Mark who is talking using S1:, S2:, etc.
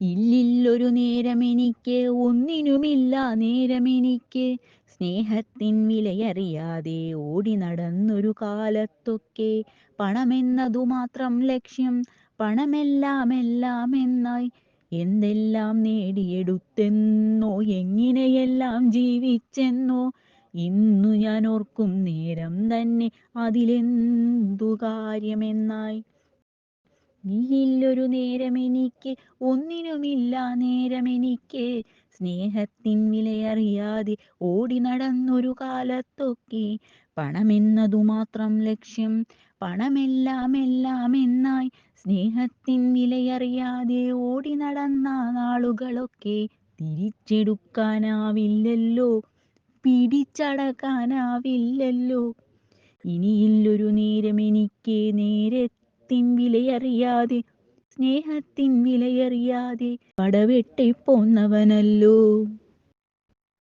S1: ഇല്ലില്ലൊരു നേരമെനിക്ക് ഒന്നിനുമില്ല നേരമെനിക്ക്. സ്നേഹത്തിൻ വിലയറിയാതെ ഓടി നടന്നൊരു കാലത്തൊക്കെ പണമെന്നതു മാത്രം ലക്ഷ്യം പണമെല്ലാം എല്ലാം എന്നായി എന്തെല്ലാം നേടിയെടുത്തെന്നോ എങ്ങനെയെല്ലാം ജീവിച്ചെന്നോ ഇന്നു ഞാൻ ഓർക്കും നേരം തന്നെ അതിലെന്തു കാര്യമെന്നായി. ഇല്ലില്ലൊരു നേരമെനിക്ക് ഒന്നിനുമില്ല നേരമെനിക്ക്. സ്നേഹത്തിൻ വിലയറിയാതെ ഓടി നടന്നൊരു കാലത്തൊക്കെ പണമെന്നതു മാത്രം ലക്ഷ്യം പണമെല്ലാം എല്ലാം എന്നായി സ്നേഹത്തിൻ വിലയറിയാതെ ഓടി നടന്ന നാളുകളൊക്കെ തിരിച്ചെടുക്കാനാവില്ലല്ലോ പിടിച്ചടക്കാനാവില്ലല്ലോ. ഇനിയില്ലൊരു നേരമെനിക്ക് നേരത്തിൻ വിലയറിയാതെ സ്നേഹത്തിൻ വിലയറിയാതെ പടവെട്ടി പോന്നവനല്ലോ